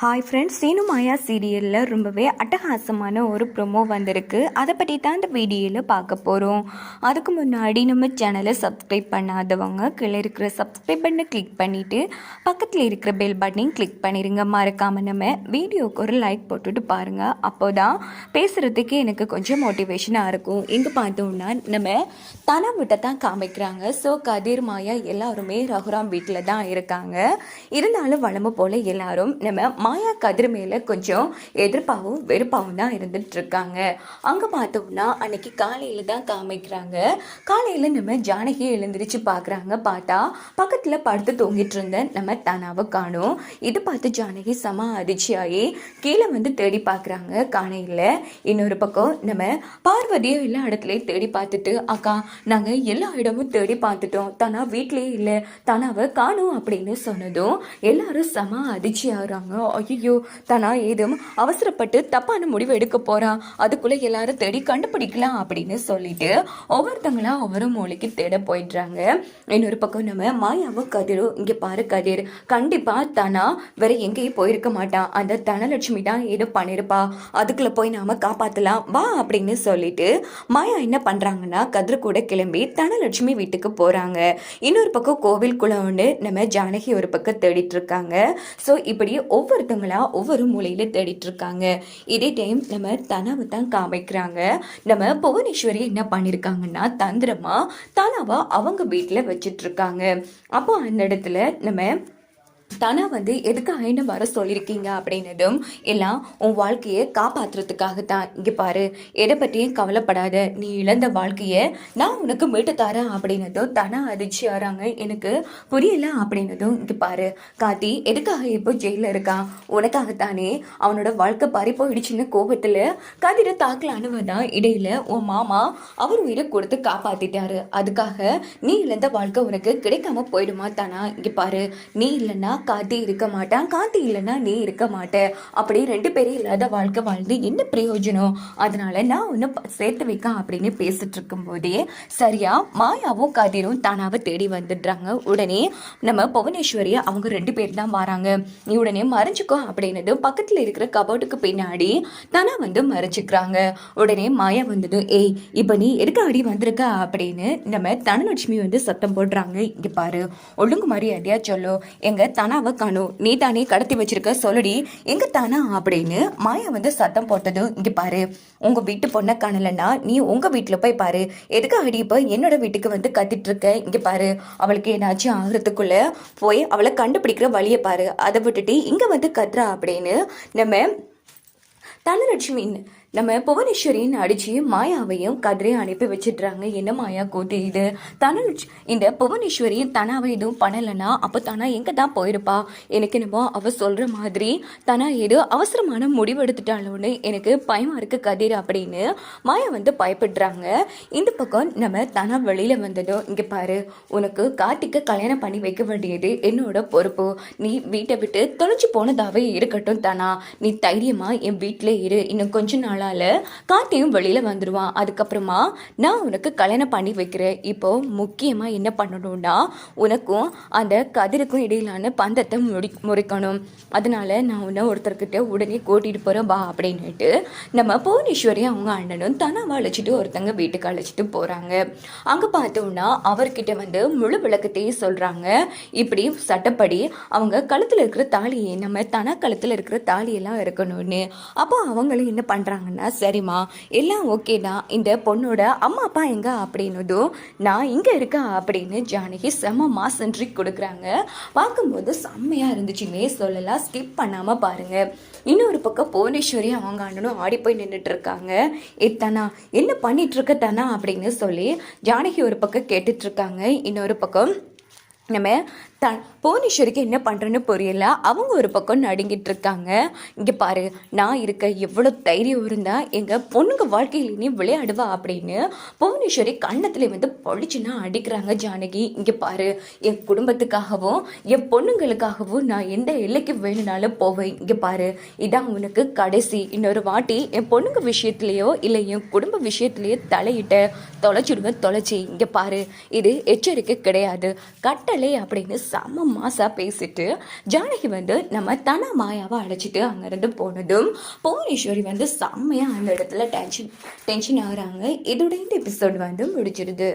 Hi friends Seenu மாயா சீரியலில் ரொம்பவே அட்டகாசமான ஒரு ப்ரொமோ வந்திருக்கு. அதை பற்றி தான் இந்த வீடியோவில் பார்க்க போகிறோம் அதுக்கு முன்னாடி நம்ம சேனலை சப்ஸ்கிரைப் பண்ணாதவங்க கீழே இருக்கிற சப்ஸ்கிரைப் பண்ணை கிளிக் பண்ணிவிட்டு பக்கத்தில் இருக்கிற பெல் பட்டனையும் கிளிக் பண்ணிடுங்க மறக்காமல் நம்ம வீடியோவுக்கு ஒரு லைக் போட்டுட்டு பாருங்கள் அப்போ தான் பேசுகிறதுக்கு எனக்கு கொஞ்சம் மோட்டிவேஷனாக இருக்கும். இங்கே பார்த்தோம்னா நம்ம தன விட்ட தான் காமிக்கிறாங்க. ஸோ கதிர் மாயா எல்லாருமே ரகுராம் வீட்டில் தான் இருக்காங்க. இருந்தாலும் வளமை போல் எல்லாரும் நம்ம மாயா கதிர் மேலே கொஞ்சம் எதிர்ப்பாகவும் வெறுப்பாகவும் தான் இருந்துட்டுருக்காங்க. அங்கே பார்த்தோம்னா அன்னைக்கு காலையில் தான் காமிக்கிறாங்க. காலையில் நம்ம ஜானகி எழுந்திரிச்சு பார்க்குறாங்க பார்த்தா பக்கத்தில் படுத்து தூங்கிட்டு இருந்த நம்ம தனாவை காணும். இது பார்த்து ஜானகி சம அதிர்ச்சியாகி கீழே வந்து தேடி பார்க்குறாங்க காணையில். இன்னொரு பக்கம் நம்ம பார்வதியை எல்லா இடத்துலையும் தேடி பார்த்துட்டு அக்கா நாங்கள் எல்லா இடமும் தேடி பார்த்துட்டோம். தானா வீட்லேயே இல்லை. தானாவை காணும் அப்படின்னு சொன்னதும் எல்லாரும் செம அதிர்ச்சி ஆகுறாங்க ஐயோ தானா ஏதும் அவசரப்பட்டு தப்பான முடிவு எடுக்க போறா. அதுக்குள்ள எல்லாரும் தேடி கண்டுபிடிக்கலாம் அப்படின்னு சொல்லிட்டு ஒவ்வொருத்தங்களா ஒவ்வொரு மூளைக்கு தேட போயிடுறாங்க. இன்னொரு பக்கம் நம்ம மாயாவும் கதிரும் இங்க பாரு கதிர் கண்டிப்பா தானா வேற எங்கேயும் போயிருக்க மாட்டான் அந்த தனலட்சுமி தான் ஏதோ பண்ணிருப்பா. அதுக்குள்ள போய் நாம காப்பாத்தலாம் வா அப்படின்னு சொல்லிட்டு மாயா என்ன பண்றாங்கன்னா கதிர் கூட கிளம்பி தனலட்சுமி வீட்டுக்கு போறாங்க. இன்னொரு பக்கம் கோவில் ஒன்று நம்ம ஜானகி ஒரு பக்கம் தேடிட்டு இருக்காங்க. ஸோ இப்படி ஒவ்வொரு ஒவ்வொருத்தங்களா ஒவ்வொரு மூலையில தேடிட்டு இருக்காங்க இதே டைம் நம்ம தனாவை தான் காமிக்கிறாங்க. நம்ம புவனேஸ்வரி என்ன பண்ணிருக்காங்கன்னா தந்திரமா தனாவை அவங்க வீட்டில் வச்சிட்டு இருக்காங்க அப்போ அந்த இடத்துல நம்ம தனா வந்து எதுக்காக என்ன வர சொல்லியிருக்கீங்க அப்படின்னதும் எல்லாம் உன் வாழ்க்கையை காப்பாற்றுறதுக்காக தான் இங்கே பாரு எதை பற்றியும் கவலைப்படாத. நீ இழந்த வாழ்க்கையை நான் உனக்கு மீட்டு தரேன் அப்படின்னதும் தனா அதிர்ச்சி ஆறாங்க. எனக்கு புரியல அப்படின்னதும் இங்கே பாரு காத்தி எதுக்காக இப்போ ஜெயிலில் இருக்கான் உனக்காகத்தானே அவனோட வாழ்க்கை பறி போயிடுச்சுன்னு கோபத்தில் கதிரை தாக்கலானவ தான். இடையில உன் மாமா அவர் உயிரை கொடுத்து காப்பாற்றிட்டாரு அதுக்காக நீ இழந்த வாழ்க்கை உனக்கு கிடைக்காம போயிடுமா தானா? இங்கே பாரு நீ இல்லைன்னா காத்தி இருக்க மாட்டான். காத்தி இல்லைன்னா நீ இருக்க மாட்ட. அப்படி ரெண்டு பேரும் இல்லாத வாழ்க்கை வாழ்ந்து என்ன பிரயோஜனம்? அதனால நான் ஒன்று சேர்த்து வைக்க அப்படின்னு பேசிட்டு இருக்கும்போதே சரியா? மாயாவும் கதிரும் தானாவை தேடி வந்துடுறாங்க. உடனே நம்ம புவனேஸ்வரி அவங்க ரெண்டு பேர் தான் வராங்க. நீ உடனே மறைஞ்சிக்கோ அப்படின்னது பக்கத்தில் இருக்கிற கபோர்டுக்கு பின்னாடி தானா வந்து மறைச்சிக்கிறாங்க உடனே மாயா வந்தது ஏய் இப்போ நீ எதுக்கு அடி வந்திருக்க? அப்படின்னு நம்ம தனலட்சுமி வந்து சத்தம் போடுறாங்க. இங்கே பாரு ஒழுங்கு மரியாதையா சொல்லு. எங்க தனாவை காணும் நீ தானே கடத்தி வச்சிருக்க சொல்லுடி. எங்க தானா அப்படின்னு மாயா வந்து சத்தம் போட்டது இங்க பாரு. உங்க வீட்டு பொண்ணை காணலன்னா நீ உங்க வீட்டுல போய் பாரு. எதுக்கு அடி இப்போ என்னோட வீட்டுக்கு வந்து கத்திட்டு இருக்க இங்க பாரு. அவளுக்கு ஏதாச்சும் ஆகிறதுக்குள்ள போய் அவளை கண்டுபிடிக்கிற வழியை பாரு. அதை விட்டுட்டு இங்க வந்து கத்துறா அப்படின்னு நம்ம தனலட்சுமி நம்ம புவனேஸ்வரின் அடிச்சு மாயாவையும் கதிரை அனுப்பி வச்சிடுறாங்க. என்ன மாயா கூத்து இது? தனலட்ச இந்த புவனேஸ்வரி தனாவை எதுவும் பண்ணலைன்னா அப்போ தானா எங்கே தான் போயிருப்பா? எனக்கு என்னமோ அவ சொல்கிற மாதிரி தனா ஏதோ அவசரமான முடிவு எடுத்துட்டாளோன்னு எனக்கு பயமாக இருக்குது கதிர் அப்படின்னு மாயா வந்து பயப்படுறாங்க. இந்த பக்கம் நம்ம தனா வெளியில் வந்ததும் இங்கே பாரு உனக்கு கார்த்திக்கு கல்யாணம் பண்ணி வைக்க வேண்டியது என்னோட பொறுப்பு. நீ வீட்டை விட்டு தொலைஞ்சு போனதாகவே இருக்கட்டும் தனா. நீ தைரியமாக என் வீட்டிலே இரு. இன்னும் கொஞ்ச நாளால் கார்த்தியும் வெளியில் வந்துடுவான் அதுக்கப்புறமா நான் உனக்கு கல்யாணம் பண்ணி வைக்கிறேன். இப்போ முக்கியமாக என்ன பண்ணணும்னா உனக்கும் அந்த கதிருக்கும் இடையிலான பந்தத்தை முடி முறிக்கணும். அதனால நான் உன்னை ஒருத்தர்கிட்ட உடனே கூட்டிகிட்டு போகிறேன் பா அப்படின்னுட்டு நம்ம புவனேஸ்வரி அவங்க அண்ணனும் தனாவை அழைச்சிட்டு ஒருத்தங்க வீட்டுக்கு அழைச்சிட்டு போகிறாங்க அங்கே பார்த்தோம்னா அவர்கிட்ட வந்து முழு விளக்கத்தையும் சொல்கிறாங்க இப்படி சட்டப்படி அவங்க கழுத்தில் இருக்கிற தாலியை நம்ம தனா கழுத்தில் இருக்கிற தாலியெல்லாம் இருக்கணும்னு அப்போ அவங்களும் என்ன பண்ணுறாங்க சொன்னாங்கன்னா சரிம்மா எல்லாம் ஓகே தான். இந்த பொண்ணோட அம்மா அப்பா எங்க அப்படின்னதும் நான் இங்க இருக்கேன் அப்படின்னு ஜானகி செம்ம மாசன்றி கொடுக்குறாங்க. பார்க்கும்போது செம்மையா இருந்துச்சுன்னே சொல்லலாம். ஸ்கிப் பண்ணாம பாருங்க. இன்னொரு பக்கம் புவனேஸ்வரி அவங்க அண்ணனும் ஆடி போய் நின்றுட்டு இருக்காங்க எத்தனா என்ன பண்ணிட்டு இருக்க தானா? அப்படின்னு சொல்லி ஜானகி ஒரு பக்கம் கேட்டுட்டு இருக்காங்க. இன்னொரு பக்கம் நம்ம த புவனேஸ்வரிக்கு என்ன பண்ணுறேன்னு புரியல. அவங்க ஒரு பக்கம் நடுங்கிட்டு இருக்காங்க. இங்கே பாரு நான் இருக்க எவ்வளோ தைரியம் இருந்தால் எங்கள் பொண்ணுங்க வாழ்க்கையிலேயே நீ விளையாடுவா அப்படின்னு புவனேஸ்வரி கண்ணத்தில் வந்து பொழிச்சுன்னா அடிக்கிறாங்க ஜானகி. இங்கே பாரு என் குடும்பத்துக்காகவும் என் பொண்ணுங்களுக்காகவும் நான் எந்த எல்லைக்கு வேணும்னாலும் போவேன். இங்கே பாரு இதான் உனக்கு கடைசி. இன்னொரு வாட்டி என் பொண்ணுங்க விஷயத்துலையோ இல்லை என் குடும்ப விஷயத்துலையோ தலையிட்ட தொலைச்சிடுவேன் தொலைச்சி. இங்கே பாரு இது எச்சரிக்கை கிடையாது. கட்டளை அப்படின்னு செம்ம மாசாக பேசிட்டு ஜானகி வந்து நம்ம தன மாயாவை அழைச்சிட்டு அங்கேருந்து போனதும் புவனேஸ்வரி வந்து செம்மையாக அந்த இடத்துல டென்ஷன் டென்ஷன் ஆகுறாங்க. இதோட இந்த எபிசோட் வந்து முடிச்சிருது